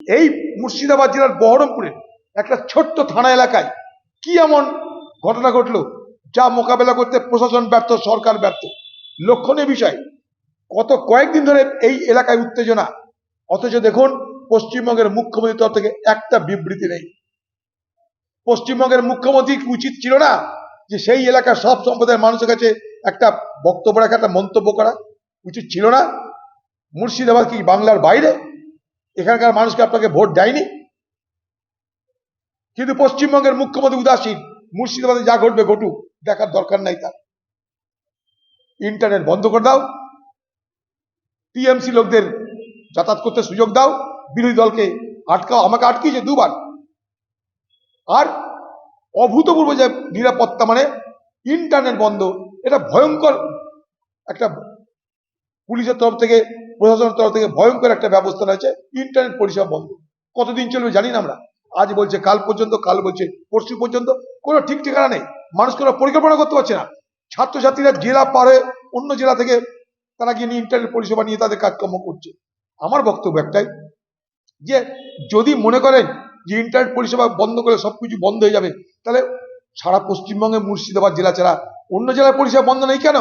এই মুর্শিদাবাদ জেলার বহরমপুরে একটা ছোট্ট থানা এলাকায় কি এমন ঘটনা ঘটলো যা মোকাবেলা করতে প্রশাসন ব্যর্থ, সরকার ব্যর্থ? লক্ষণীয় বিষয়, গত কয়েকদিন ধরে এই এলাকায় উত্তেজনা। অথচ দেখুন, পশ্চিমবঙ্গের মুখ্যমন্ত্রী তরফ থেকে একটা বিবৃতি নেই। পশ্চিমবঙ্গের মুখ্যমন্ত্রী উচিত ছিল না যে সেই এলাকার সব সম্প্রদায়ের মানুষের কাছে একটা বক্তব্য রাখা একটা মন্তব্য করা? উচিত ছিল না। মুর্শিদাবাদ কি বাংলার বাইরে? এখানকার মানুষকে আপনাকে ভোট দেয়নি? কিন্তু পশ্চিমবঙ্গের মুখ্যমন্ত্রী উদাসীন, মুর্শিদাবাদে যা ঘটবে ঘটুক, দেখার দরকার নাই তার। ইন্টারনেট বন্ধ করে দাও, টিএমসি লোকদের যাতায়াত করতে সুযোগ দাও, বিরোধী দলকে আটকাও, আমাকে আটকিয়েছে দুবার। আর অভূতপূর্ব যে নিরাপত্তা মানে ইন্টারনেট বন্ধ, এটা ভয়ঙ্কর একটা পুলিশের তরফ থেকে প্রশাসনের তরফ থেকে ভয়ঙ্কর একটা ব্যবস্থা রয়েছে। ইন্টারনেট পরিষেবা বন্ধ। কতদিন চলবে জানি না আমরা। আজ বলছে, কাল পর্যন্ত, কাল বলছে, পরশু পর্যন্ত। কোনো ঠিক ঠিকানা নেই। মানুষ কোনো পরিকল্পনা করতে পারছে না। ছাত্রছাত্রীরা জেলা পারে অন্য জেলা থেকে তারা গিয়ে ইন্টারনেট পরিষেবা নিয়ে তাদের কাজকর্ম করছে। আমার বক্তব্য একটাই যে, যদি মনে করেন যে ইন্টারনেট পরিষেবা বন্ধ করে সবকিছু বন্ধ হয়ে যাবে, তাহলে সারা পশ্চিমবঙ্গে মুর্শিদাবাদ জেলা ছাড়া অন্য জেলার পরিষেবা বন্ধ নেই কেন?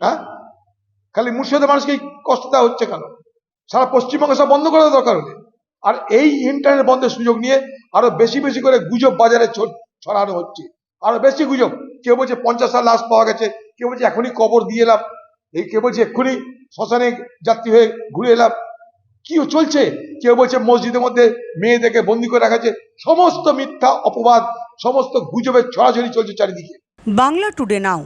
হ্যাঁ? খালি মুর্শিদাবাদের মানুষকে কষ্ট দেওয়া হচ্ছে কেন? সারা পশ্চিমবঙ্গে সব বন্ধ করা দরকার হলে। আর এই ইন্টারনেট বন্ধের সুযোগ নিয়ে আরও বেশি বেশি করে গুজব বাজারে ছড়ানো হচ্ছে। আরও বেশি গুজব। কেউ বলছে পঞ্চাশ সাল লাশ পাওয়া গেছে। কেউ বলছে এখনই কবর দিয়ে এলাম। এই কেউ বলছে এক্ষুনি শ্মশানে যাত্রী হয়ে ঘুরে এলাম। কি চলছে? কেউ বলছে মসজিদের মধ্যে মেয়েদেরকে বন্দি করে রাখা হয়েছে। সমস্ত মিথ্যা, অপবাদ, সমস্ত গুজবের ছড়াছড়ি চলছে চারিদিকে। বাংলা টুডে নাও